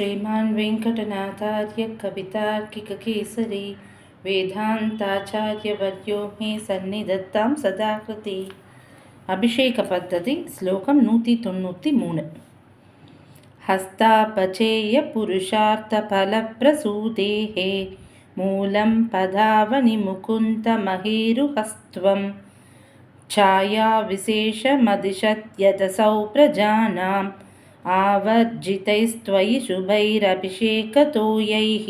श्रीमान् वेङ्कटनाचार्यकवितार्किककेसरी वेदान्ताचार्यवर्यो मे सन्निधत्तां सदाकृति। अभिषेकपद्धति श्लोकं नूति तोण्णूति मून् हस्तापचेयपुरुषार्थफलप्रसूदेहे मूलं पदावनिमुकुन्तमहेरुहस्त्वं छायाविशेषमदिशत्यदसौ प्रजानाम् ஆவர்ஜிதைஸ்துவயி சுபைரபிஷேகதோயைः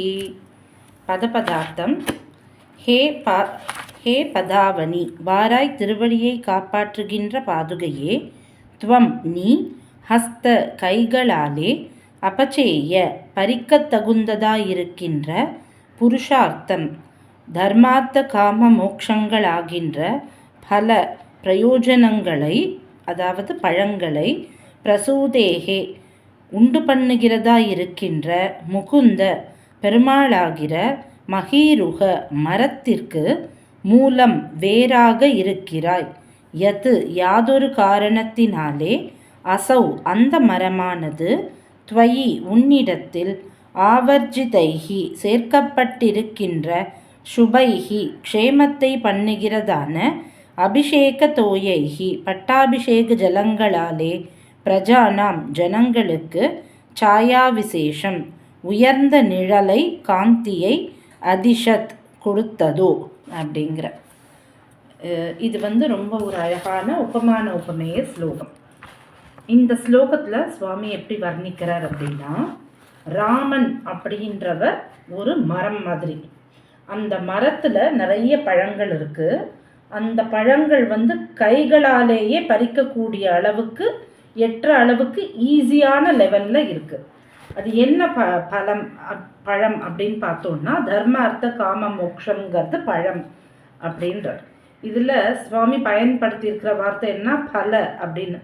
பதபதார்த்தம். ஹே பா ஹே பதாவணி வாராய் திருவடியை காப்பாற்றுகின்ற பாதுகையே துவம் நீ ஹஸ்த கைகளாலே அபச்சேய பறிக்கத்தகுந்ததாயிருக்கின்ற புருஷார்த்தம் தர்மார்த்த காம மோக்ஷங்களாகின்ற பல பிரயோஜனங்களை அதாவது பழங்களை பிரசூதேகே உண்டு பண்ணுகிறதா இருக்கின்ற முகுந்த பெருமாளாகிற மகீருக மரத்திற்கு மூலம் வேறாக இருக்கிறாய். எது யாதொரு காரணத்தினாலே அசௌ அந்த மரமானது துவயி உன்னிடத்தில் ஆவர்ஜிதைகி சேர்க்கப்பட்டிருக்கின்ற சுபைகி க்ஷேமத்தை பண்ணுகிறதான அபிஷேக தோயைகி பட்டாபிஷேக ஜலங்களாலே பிரஜானாம் ஜனங்களுக்கு சாயா விசேஷம் உயர்ந்த நிழலை காந்தியை அதிஷத் கொடுத்ததோ? அப்படிங்கிற. இது வந்து ரொம்ப ஒரு அழகான உபமான உபமேய ஸ்லோகம். இந்த ஸ்லோகத்தில் சுவாமி எப்படி வர்ணிக்கிறார் அப்படின்னா ராமன் அப்படின்றவர் ஒரு மரம் மாதிரி. அந்த மரத்தில் நிறைய பழங்கள் இருக்குது அந்த பழங்கள் வந்து கைகளாலேயே பறிக்கக்கூடிய அளவுக்கு எட்டுற அளவுக்கு ஈஸியான லெவலில் இருக்குது அது என்ன ப பழம் பழம் அப்படின்னு பார்த்தோம்னா தர்ம அர்த்த காம மோக்ஷங்கிறது பழம் அப்படின்றார். இதில் சுவாமி பயன்படுத்தியிருக்கிற வார்த்தை என்ன? பல அப்படின்னு.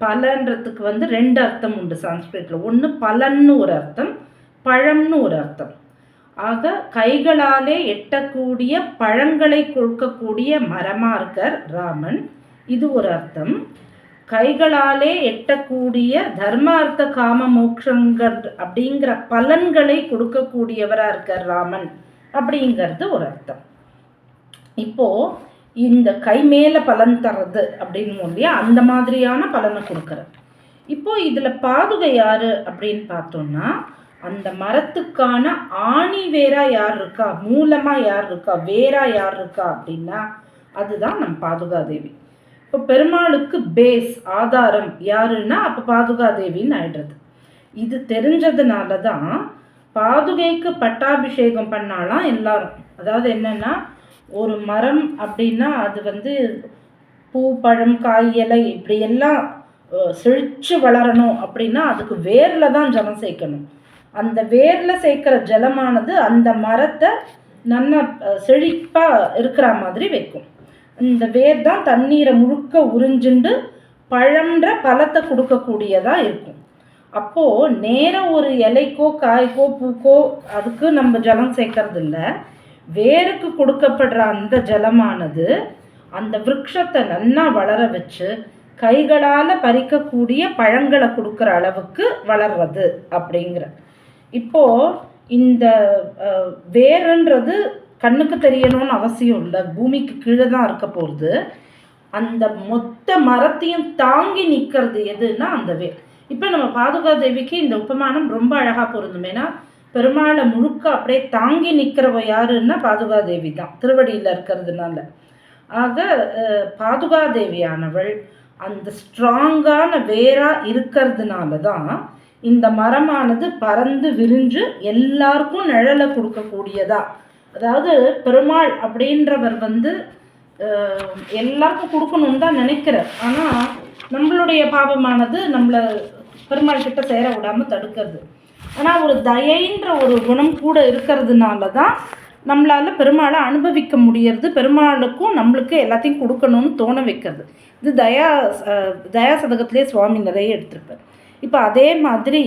பலன்றதுக்கு வந்து ரெண்டு அர்த்தம் உண்டு சான்ஸ்கிரிட்டில் ஒன்று பலன்னு ஒரு அர்த்தம் பழம்னு ஒரு அர்த்தம். ஆக கைகளாலே எட்டக்கூடிய பழங்களை கொடுக்கக்கூடிய மரமாக இருக்கார் ராமன். இது ஒரு அர்த்தம். கைகளாலே எட்டக்கூடிய தர்மார்த்த காம மோக்ஷங்கர் அப்படிங்கிற பலன்களை கொடுக்கக்கூடியவராக இருக்கார் ராமன் அப்படிங்கிறது ஒரு அர்த்தம். இப்போ இந்த கை மேலே பலன் தர்றது அப்படின்னு இல்லையா அந்த மாதிரியான பலனை கொடுக்குற இப்போ இதில் பாதுகை யாரு அப்படின்னு பார்த்தோம்னா அந்த மரத்துக்கான ஆணி வேறா யார் இருக்கா மூலமாக யார் இருக்கா வேறா யார் இருக்கா அப்படின்னா அதுதான் நம் பாதுகாதேவி. இப்போ பெருமாளுக்கு பேஸ் ஆதாரம் யாருன்னா அப்போ பாதுகாதேவின்னு ஆயிடுறது. இது தெரிஞ்சதுனால தான் பாதுகைக்கு பட்டாபிஷேகம் பண்ணாலாம் எல்லாரும். அதாவது என்னென்னா ஒரு மரம் அப்படின்னா அது வந்து பூ பழம் காய் இலை இப்படி எல்லாம் செழிச்சு வளரணும் அப்படின்னா அதுக்கு வேரில் தான் ஜலம் சேர்க்கணும். அந்த வேரில் சேர்க்குற ஜலமானது அந்த மரத்தை நல்லா செழிப்பாக இருக்கிற மாதிரி வைக்கும். இந்த வேர் தான் தண்ணீரை முழுக்க உறிஞ்சுண்டு பழன்ற பழத்தை கொடுக்கக்கூடியதாக இருக்கும். அப்போது நேராக ஒரு இலைக்கோ காய்க்கோ பூக்கோ அதுக்கு நம்ம ஜலம் சேர்க்கறது இல்லை வேருக்கு கொடுக்கப்படுற அந்த ஜலமானது அந்த விரக்ஷத்தை நல்லா வளர வச்சு கைகளால் பறிக்கக்கூடிய பழங்களை கொடுக்குற அளவுக்கு வளர்றது அப்படிங்கிற. இப்போது இந்த வேருன்றது கண்ணுக்கு தெரியணும்னு அவசியம் இல்லை. பூமிக்கு கீழே தான் இருக்க போகிறது அந்த மொத்த மரத்தையும் தாங்கி நிற்கிறது எதுன்னா அந்த வே இப்போ நம்ம பாதுகா தேவிக்கு இந்த உபமானம் ரொம்ப அழகாக பொருந்தும். ஏன்னா பெருமாளை முழுக்க அப்படியே தாங்கி நிற்கிறவ யாருன்னா பாதுகா தேவி தான். திருவடியில் இருக்கிறதுனால. ஆக பாதுகா தேவியானவள் அந்த ஸ்ட்ராங்கான வேராக இருக்கிறதுனால தான் இந்த மரமானது பறந்து விரிஞ்சு எல்லாருக்கும் நிழலை கொடுக்கக்கூடியதா. அதாவது பெருமாள் அப்படின்றவர் வந்து எல்லாருக்கும் கொடுக்கணும்னு தான் நினைக்கிறார். ஆனால் நம்மளுடைய பாவமானது நம்மளை பெருமாள் கிட்ட சேர விடாமல் தடுக்கிறது. ஆனால் ஒரு தயைன்ற ஒரு குணம் கூட இருக்கிறதுனால தான் நம்மளால் பெருமாளை அனுபவிக்க முடியறது பெருமாளுக்கும் நம்மளுக்கு எல்லாத்தையும் கொடுக்கணும்னு தோண வைக்கிறது. இது தயா தயா சதகத்திலே சுவாமி நிறைய எடுத்திருப்பார். இப்போ அதே மாதிரி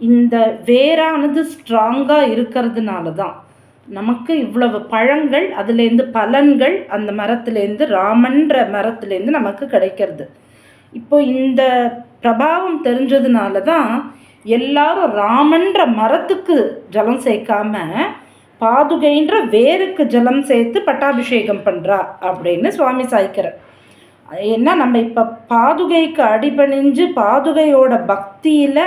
இந்த வேரானது ஸ்ட்ராங்காக இருக்கிறதுனால தான் நமக்கு இவ்வளவு பழங்கள் அதுலேருந்து பலன்கள் அந்த மரத்துலேருந்து ராமன்ற மரத்துலேருந்து நமக்கு கிடைக்கிறது. இப்போ இந்த பிரபாவம் தெரிஞ்சதுனால தான் எல்லாரும் ராமன்ற மரத்துக்கு ஜலம் சேர்க்காம பாதுகைன்ற வேருக்கு ஜலம் சேர்த்து பட்டாபிஷேகம் பண்ணுறா அப்படின்னு சுவாமி சாய்க்கிறார். ஏன்னா நம்ம இப்போ பாதுகைக்கு அடிபணிஞ்சு பாதுகையோட பக்தியில்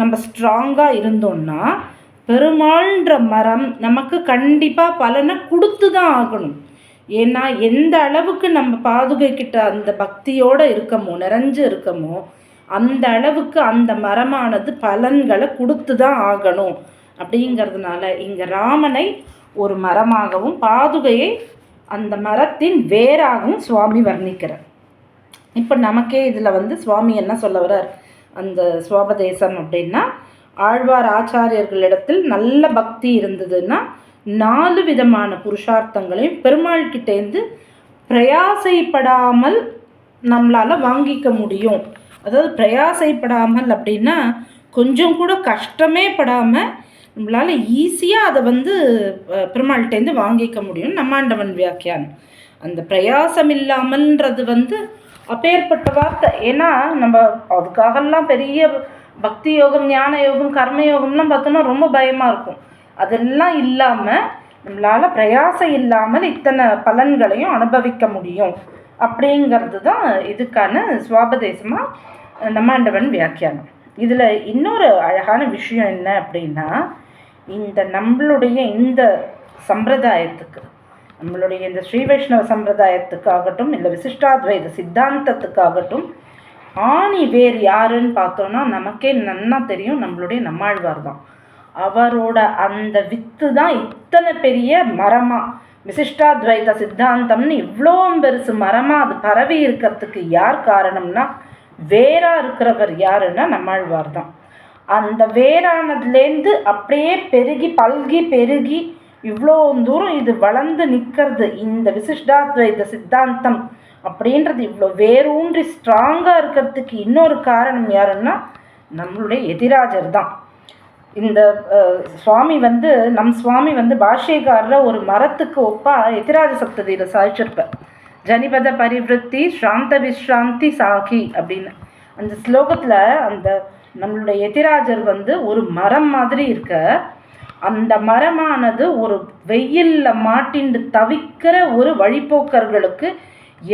நம்ம ஸ்ட்ராங்காக இருந்தோம்னா பெருமாள்ன்ற மரம் நமக்கு கண்டிப்பாக பலனை கொடுத்து தான் ஆகணும். ஏன்னா எந்த அளவுக்கு நம்ம பாதுகைக்கிட்ட அந்த பக்தியோடு இருக்கமோ நிறைஞ்சு இருக்கமோ அந்த அளவுக்கு அந்த மரமானது பலன்களை கொடுத்து தான் ஆகணும். அப்படிங்கிறதுனால இங்கே ராமனை ஒரு மரமாகவும் பாதுகையை அந்த மரத்தின் வேறாகவும் சுவாமி வர்ணிக்கிறார். இப்போ நமக்கே இதில் வந்து சுவாமி என்ன சொல்ல வர்றார்? அந்த சுவாபதேசம் அப்படின்னா ஆழ்வார் ஆச்சாரியர்களிடத்தில் நல்ல பக்தி இருந்ததுன்னா நாலு விதமான புருஷார்த்தங்களையும் பெருமாள் கிட்டேருந்து பிரயாசைப்படாமல் நம்மளால் வாங்கிக்க முடியும். அதாவது பிரயாசைப்படாமல் அப்படின்னா கொஞ்சம் கூட கஷ்டமே படாமல் நம்மளால் ஈஸியாக அதை வந்து பெருமாள்கிட்டேருந்து வாங்கிக்க முடியும். நம்மாண்டவன் வியாக்கியான் அந்த பிரயாசம் இல்லாமல்ன்றது வந்து அப்பேற்பட்ட வார்த்தை. ஏன்னா நம்ம அதுக்காகலாம் பெரிய பக்தி யோகம் ஞான யோகம் கர்ம யோகம்லாம் பார்த்தோன்னா ரொம்ப பயமாக இருக்கும். அதெல்லாம் இல்லாமல் நம்மளால் பிரயாசம் இல்லாமல் இத்தனை பலன்களையும் அனுபவிக்க முடியும். அப்படிங்கிறது தான் இதுக்கான சுவாபதேசமாக நம்மாண்டவன் வியாக்கியானம். இதில் இன்னொரு அழகான விஷயம் என்ன அப்படின்னா இந்த நம்மளுடைய இந்த சம்பிரதாயத்துக்கு நம்மளுடைய இந்த ஸ்ரீ வைஷ்ணவ சம்பிரதாயத்துக்காகட்டும் இல்லை விசிஷ்டாத்வைத சித்தாந்தத்துக்காகட்டும் ஆணி வேர் யாருன்னு பார்த்தோன்னா நமக்கே நன்னா தெரியும். நம்மளுடைய நம்மாழ்வார் தான். அவரோட அந்த வித்து தான் இத்தனை பெரிய மரமாக விசிஷ்டாத்வைத சித்தாந்தம்னு இவ்வளோ பெருசு மரமாக அது பரவி இருக்கிறதுக்கு யார் காரணம்னா வேராக இருக்கிறவர் யாருன்னா நம்மாழ்வார் தான். அந்த வேரானதுலேருந்து அப்படியே பெருகி பல்கி பெருகி இவ்வளோ தூரம் இது வளர்ந்து நிற்கிறது இந்த விசிஷ்டாத்வைத சித்தாந்தம் அப்படின்றது இவ்வளோ வேரூன்றி ஸ்ட்ராங்காக இருக்கிறதுக்கு இன்னொரு காரணம் யாருன்னா நம்மளுடைய எதிராஜர் தான். இந்த சுவாமி வந்து நம் சுவாமி வந்து பாஷ்யக்காரர் ஒரு மரத்துக்கு ஒப்பா எதிராஜ சப்ததியில் சாய்ச்சிருப்பேன் ஜனிபத பரிவிருத்தி சாந்த விஸ்ராந்தி சாகி அப்படின்னு. அந்த ஸ்லோகத்தில் அந்த நம்மளுடைய எதிராஜர் வந்து ஒரு மரம் மாதிரி இருக்க அந்த மரமானது ஒரு வெயிலில் மாட்டிண்டு தவிக்கிற ஒரு வழிபோக்கர்களுக்கு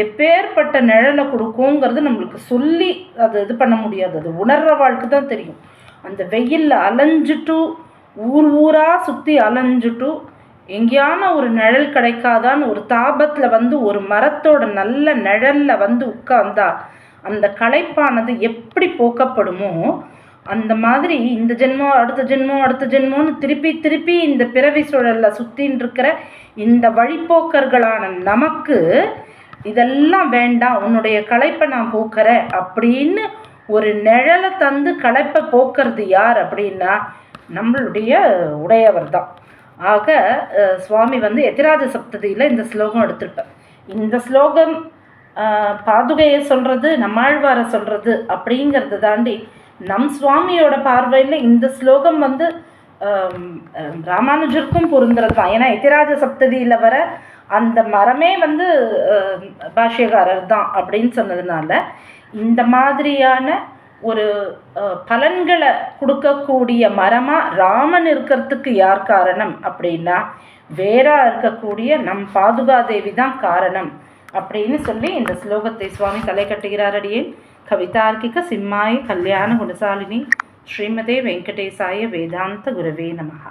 எப்பேற்பட்ட நிழலை கொடுக்குங்கிறது நம்மளுக்கு சொல்லி அது இது பண்ண முடியாது. அது உணர்கிற வாழ்க்கை தான் தெரியும். அந்த வெயிலில் அலைஞ்சிட்டு ஊர் ஊராக சுற்றி அலைஞ்சிட்டு எங்கேயான ஒரு நிழல் கிடைக்காதான்னு ஒரு தாபத்தில் வந்து ஒரு மரத்தோட நல்ல நிழலில் வந்து உட்கார்ந்தா அந்த களைப்பானது எப்படி போக்கப்படுமோ அந்த மாதிரி இந்த ஜென்மம் அடுத்த ஜென்மம் அடுத்த ஜென்மம்னு திருப்பி திருப்பி இந்த பிறவி சூழலில் சுற்றின்னு இருக்கிற இந்த வழிப்போக்கர்களான நமக்கு இதெல்லாம் வேண்டாம் உன்னுடைய களைப்பை நான் போக்குறேன் அப்படின்னு ஒரு நிழலை தந்து களைப்பை போக்குறது யார் அப்படின்னா நம்மளுடைய உடையவர் தான். ஆக சுவாமி வந்து எதிராஜ சப்ததியில் இந்த ஸ்லோகம் எடுத்திருப்பேன் இந்த ஸ்லோகம் பாதுகையை சொல்கிறது நம்மாழ்வாரை சொல்கிறது அப்படிங்கிறத தாண்டி நம் சுவாமியோட பார்வையில் இந்த ஸ்லோகம் வந்து ராமானுஜருக்கும் பொருந்துறது தான். ஏன்னா எதிராஜ சப்ததியில் வர அந்த மரமே வந்து பாஷ்யகாரர் தான் அப்படின்னு சொன்னதுனால இந்த மாதிரியான ஒரு பலன்களை கொடுக்கக்கூடிய மரமாக ராமன் இருக்கிறதுக்கு யார் காரணம் அப்படின்னா வேறா இருக்கக்கூடிய நம் பாதுகாதேவி தான் காரணம் அப்படின்னு சொல்லி இந்த ஸ்லோகத்தை சுவாமி தலை கட்டுகிறாரடியேன் கவிதார்க்கிக சிம்மாய கல்யாண குணசாலினி ஸ்ரீமதே வெங்கடேசாய வேதாந்த குரவே நமகா